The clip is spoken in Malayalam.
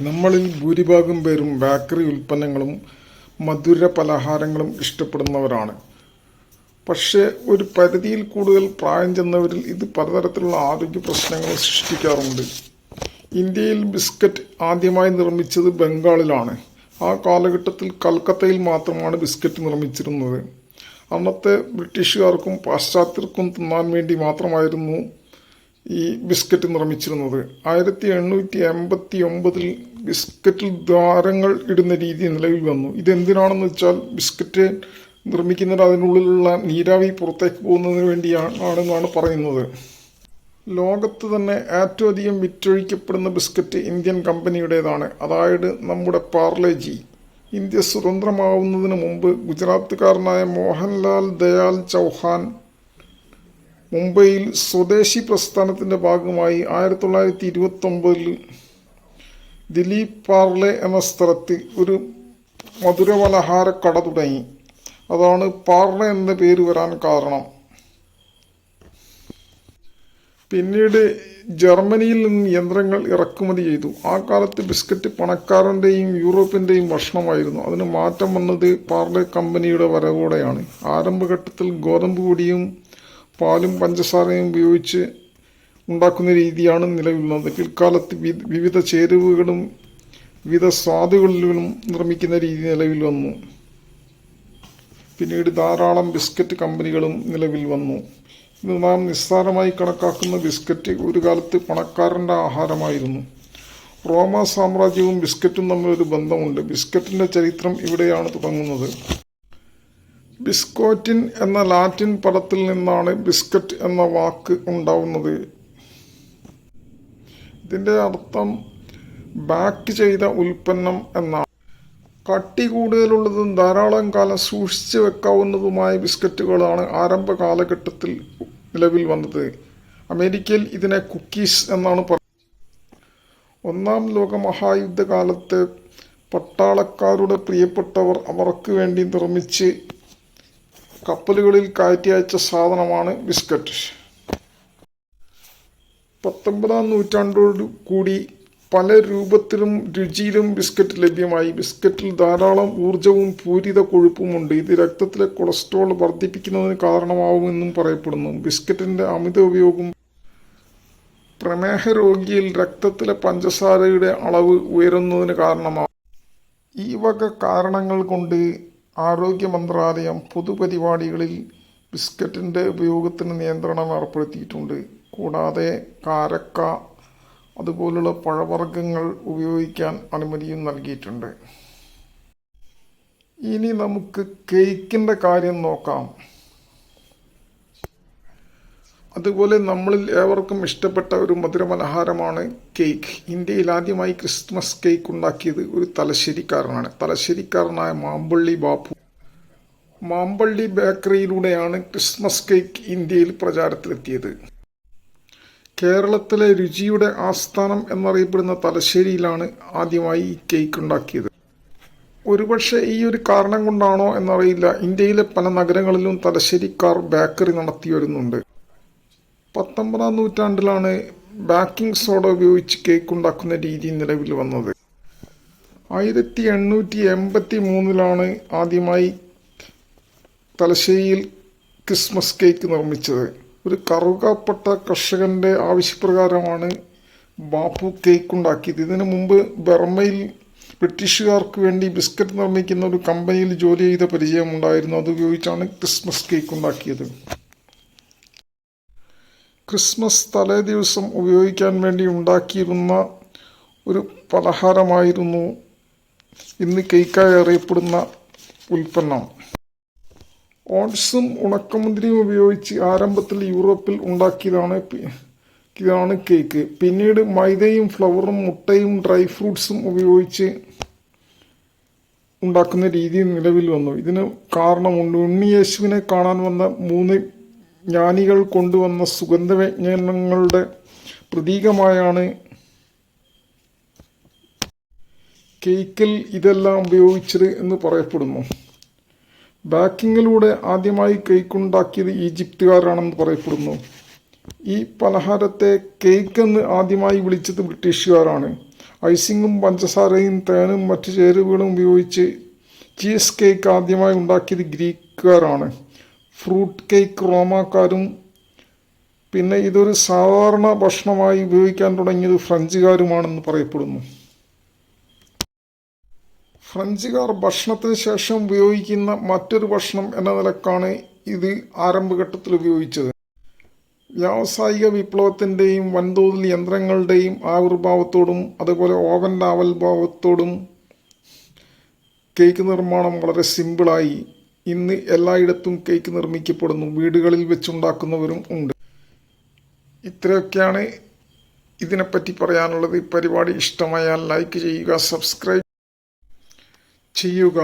നമ്മളിൽ ഭൂരിഭാഗം പേരും ബേക്കറി ഉൽപ്പന്നങ്ങളും മധുര പലഹാരങ്ങളും ഇഷ്ടപ്പെടുന്നവരാണ്. പക്ഷേ ഒരു പരിധിയിൽ കൂടുതൽ പ്രായം ചെന്നവരിൽ ഇത് പലതരത്തിലുള്ള ആരോഗ്യ പ്രശ്നങ്ങൾ സൃഷ്ടിക്കാറുണ്ട്. ഇന്ത്യയിൽ ബിസ്ക്കറ്റ് ആദ്യമായി നിർമ്മിച്ചത് ബംഗാളിലാണ്. ആ കാലഘട്ടത്തിൽ കൽക്കത്തയിൽ മാത്രമാണ് ബിസ്ക്കറ്റ് നിർമ്മിച്ചിരുന്നത്. അന്നത്തെ ബ്രിട്ടീഷുകാർക്കും പാശ്ചാത്യർക്കും തിന്നാൻ വേണ്ടി മാത്രമായിരുന്നു ഈ ബിസ്ക്കറ്റ് നിർമ്മിച്ചിരുന്നത്. ആയിരത്തി എണ്ണൂറ്റി എൺപത്തി ഒമ്പതിൽ ബിസ്ക്കറ്റിൽ ദ്വാരങ്ങൾ ഇടുന്ന രീതി നിലവിൽ വന്നു. ഇതെന്തിനാണെന്ന് വെച്ചാൽ ബിസ്ക്കറ്റ് നിർമ്മിക്കുന്നത് അതിനുള്ളിലുള്ള നീരാവി പുറത്തേക്ക് പോകുന്നതിന് വേണ്ടിയാണെന്നാണ് പറയുന്നത്. ലോകത്ത് തന്നെ ഏറ്റവും അധികം വിറ്റൊഴിക്കപ്പെടുന്ന ബിസ്ക്കറ്റ് ഇന്ത്യൻ കമ്പനിയുടേതാണ്. അതായത് നമ്മുടെ പാർലേജി ഇന്ത്യ സ്വതന്ത്രമാവുന്നതിന് മുമ്പ് ഗുജറാത്തുകാരനായ മോഹൻലാൽ ദയാൽ ചൗഹാൻ മുംബൈയിൽ സ്വദേശി പ്രസ്ഥാനത്തിന്റെ ഭാഗമായി ആയിരത്തി തൊള്ളായിരത്തി ഇരുപത്തൊമ്പതിൽ ദിലീപ് പാർലെ എന്ന സ്ഥലത്ത് ഒരു മധുരപലഹാര കട തുടങ്ങി. അതാണ് പാർലെ എന്ന പേര് വരാൻ കാരണം. പിന്നീട് ജർമ്മനിയിൽ നിന്നും യന്ത്രങ്ങൾ ഇറക്കുമതി ചെയ്തു. ആ കാലത്ത് ബിസ്ക്കറ്റ് പണക്കാരന്റെയും യൂറോപ്പിന്റെയും ഭക്ഷണമായിരുന്നു. അതിന് മാറ്റം വന്നത് പാർലെ കമ്പനിയുടെ വരവോടെയാണ്. ആരംഭഘട്ടത്തിൽ ഗോതമ്പ് പൊടിയും പാലും പഞ്ചസാരയും ഉപയോഗിച്ച് ഉണ്ടാക്കുന്ന രീതിയാണ് നിലവിലുള്ളത്. പിൽക്കാലത്ത് വിവിധ ചേരുവകളും വിവിധ സ്വാദുകളിലും നിർമ്മിക്കുന്ന രീതി നിലവിൽ വന്നു. പിന്നീട് ധാരാളം ബിസ്ക്കറ്റ് കമ്പനികളും നിലവിൽ വന്നു. ഇന്ന് നാം നിസ്സാരമായി കണക്കാക്കുന്ന ബിസ്ക്കറ്റ് ഒരു കാലത്ത് പണക്കാരന്റെ ആഹാരമായിരുന്നു. റോമ സാമ്രാജ്യവും ബിസ്ക്കറ്റും തമ്മിലൊരു ബന്ധമുണ്ട്. ബിസ്ക്കറ്റിന്റെ ചരിത്രം ഇവിടെയാണ് തുടങ്ങുന്നത്. ബിസ്കോറ്റിൻ എന്ന ലാറ്റിൻ പദത്തിൽ നിന്നാണ് ബിസ്ക്കറ്റ് എന്ന വാക്ക് ഉണ്ടാവുന്നത്. ഇതിന്റെ അർത്ഥം ബാക്ക് ചെയ്ത ഉൽപ്പന്നം എന്നാണ്. കട്ടി കൂടുതലുള്ളതും ധാരാളം കാലം സൂക്ഷിച്ചു വെക്കാവുന്നതുമായ ബിസ്ക്കറ്റുകളാണ് ആരംഭ കാലഘട്ടത്തിൽ നിലവിൽ വന്നത്. അമേരിക്കയിൽ ഇതിനെ കുക്കീസ് എന്നാണ് പറയുന്നത് ഒന്നാം ലോക മഹായുദ്ധകാലത്ത് പട്ടാളക്കാരുടെ പ്രിയപ്പെട്ടവർ അവർക്ക് വേണ്ടി നിർമ്മിച്ച് കപ്പലുകളിൽ കയറ്റി അയച്ച സാധനമാണ് ബിസ്ക്കറ്റ്. പത്തൊമ്പതാം നൂറ്റാണ്ടോട് കൂടി പല രൂപത്തിലും രുചിയിലും ബിസ്ക്കറ്റ് ലഭ്യമായി. ബിസ്ക്കറ്റിൽ ധാരാളം ഊർജവും പൂരിത കൊഴുപ്പുമുണ്ട്. ഇത് രക്തത്തിലെ കൊളസ്ട്രോൾ വർദ്ധിപ്പിക്കുന്നതിന് കാരണമാവുമെന്നും പറയപ്പെടുന്നു. ബിസ്ക്കറ്റിന്റെ അമിത ഉപയോഗം പ്രമേഹ രോഗിയിൽ രക്തത്തിലെ പഞ്ചസാരയുടെ അളവ് ഉയരുന്നതിന് കാരണമാകും ഈ വക കാരണങ്ങൾ കൊണ്ട് ആരോഗ്യ മന്ത്രാലയം പൊതുപരിപാടികളിൽ ബിസ്ക്കറ്റിന്റെ ഉപയോഗത്തിന് നിയന്ത്രണം ഏർപ്പെടുത്തിയിട്ടുണ്ട്. കൂടാതെ കാരക്ക അതുപോലുള്ള പഴവർഗങ്ങൾ ഉപയോഗിക്കാൻ അനുമതിയും നൽകിയിട്ടുണ്ട്. ഇനി നമുക്ക് കേക്കിന്റെ കാര്യം നോക്കാം. അതുപോലെ നമ്മളിൽ ഏവർക്കും ഇഷ്ടപ്പെട്ട ഒരു മധുരപലഹാരമാണ് കേക്ക്. ഇന്ത്യയിൽ ആദ്യമായി ക്രിസ്മസ് കേക്ക് ഉണ്ടാക്കിയത് ഒരു തലശ്ശേരിക്കാരനാണ്. തലശ്ശേരിക്കാരനായ മാമ്പള്ളി ബാപ്പു. മാമ്പള്ളി ബേക്കറിയിലൂടെയാണ് ക്രിസ്മസ് കേക്ക് ഇന്ത്യയിൽ പ്രചാരത്തിലെത്തിയത്. കേരളത്തിലെ രുചിയുടെ ആസ്ഥാനം എന്നറിയപ്പെടുന്ന തലശ്ശേരിയിലാണ് ആദ്യമായി ഈ കേക്ക് ഉണ്ടാക്കിയത്. ഒരുപക്ഷെ ഈ ഒരു കാരണം കൊണ്ടാണോ എന്നറിയില്ല. ഇന്ത്യയിലെ പല നഗരങ്ങളിലും തലശ്ശേരിക്കാർ ബേക്കറി നടത്തി വരുന്നുണ്ട് പത്തൊമ്പതാം നൂറ്റാണ്ടിലാണ് ബാക്കിംഗ് സോഡ ഉപയോഗിച്ച് കേക്ക് ഉണ്ടാക്കുന്ന രീതി നിലവിൽ വന്നത്. ആയിരത്തി എണ്ണൂറ്റി എൺപത്തി മൂന്നിലാണ് ആദ്യമായി തലശ്ശേരിയിൽ ക്രിസ്മസ് കേക്ക് നിർമ്മിച്ചത്. ഒരു കറുകപ്പെട്ട കർഷകന്റെ ആവശ്യപ്രകാരമാണ് ബാപ്പു കേക്ക് ഉണ്ടാക്കിയത്. ഇതിനു മുമ്പ് ബർമ്മയിൽ ബ്രിട്ടീഷുകാർക്ക് വേണ്ടി ബിസ്ക്കറ്റ് നിർമ്മിക്കുന്ന ഒരു കമ്പനിയിൽ ജോലി ചെയ്ത പരിചയമുണ്ടായിരുന്നു. അതുപയോഗിച്ചാണ് ക്രിസ്മസ് കേക്ക് ഉണ്ടാക്കിയത്. ക്രിസ്മസ് തലേ ദിവസം ഉപയോഗിക്കാൻ വേണ്ടി ഉണ്ടാക്കിയിരുന്ന ഒരു പലഹാരമായിരുന്നു ഇന്ന് കേക്കായി അറിയപ്പെടുന്ന ഉൽപ്പന്നം. ഓട്സും ഉണക്കമുന്തിരിയും ഉപയോഗിച്ച് ആരംഭത്തിൽ യൂറോപ്പിൽ ഉണ്ടാക്കിയതാണ് ഇതാണ് കേക്ക്. പിന്നീട് മൈദയും ഫ്ലവറും മുട്ടയും ഡ്രൈ ഫ്രൂട്ട്സും ഉപയോഗിച്ച് ഉണ്ടാക്കുന്ന രീതി നിലവിൽ വന്നു. ഇതിന് കാരണമുണ്ട്. ഉണ്ണിയേശുവിനെ കാണാൻ വന്ന മൂന്ന് ജ്ഞാനികൾ കൊണ്ടുവന്ന സുഗന്ധവ്യഞ്ജനങ്ങളുടെ പ്രതീകമായാണ് കേക്കിൽ ഇതെല്ലാം ഉപയോഗിച്ചത് എന്ന് പറയപ്പെടുന്നു. ബാക്കിങ്ങിലൂടെ ആദ്യമായി കേക്ക് ഉണ്ടാക്കിയത് ഈജിപ്തുകാരാണെന്ന് പറയപ്പെടുന്നു. ഈ പലഹാരത്തെ കേക്ക് എന്ന് ആദ്യമായി വിളിച്ചത് ബ്രിട്ടീഷുകാരാണ്. ഐസിങ്ങും പഞ്ചസാരയും തേനും മറ്റു ചേരുവകളും ഉപയോഗിച്ച് ചീസ് കേക്ക് ആദ്യമായി ഉണ്ടാക്കിയത് ഗ്രീക്കുകാരാണ്. Fruit cake റോമാക്കാരും. പിന്നെ ഇതൊരു സാധാരണ ഭക്ഷണമായി ഉപയോഗിക്കാൻ തുടങ്ങിയത് ഫ്രഞ്ചുകാരുമാണെന്ന് പറയപ്പെടുന്നു. ഫ്രഞ്ചുകാർ ഭക്ഷണത്തിന് ശേഷം ഉപയോഗിക്കുന്ന മറ്റൊരു ഭക്ഷണം എന്ന നിലക്കാണ് ഇത് ആരംഭഘട്ടത്തിൽ ഉപയോഗിച്ചത്. വ്യാവസായിക വിപ്ലവത്തിന്റെയും വൻതോതിൽ യന്ത്രങ്ങളുടെയും ആവിർഭാവത്തോടും അതുപോലെ ഓവന്റെ ആവിർഭാവത്തോടും കേക്ക് നിർമ്മാണം വളരെ സിമ്പിളായി. ഇന്ന് എല്ലായിടത്തും കേക്ക് നിർമ്മിക്കപ്പെടുന്നു. വീടുകളിൽ വെച്ചുണ്ടാക്കുന്നവരും ഉണ്ട്. ഇത്രയൊക്കെയാണ് ഇതിനെപ്പറ്റി പറയാനുള്ളത്. ഈ പരിപാടി ഇഷ്ടമായാൽ ലൈക്ക് ചെയ്യുക സബ്സ്ക്രൈബ് ചെയ്യുക.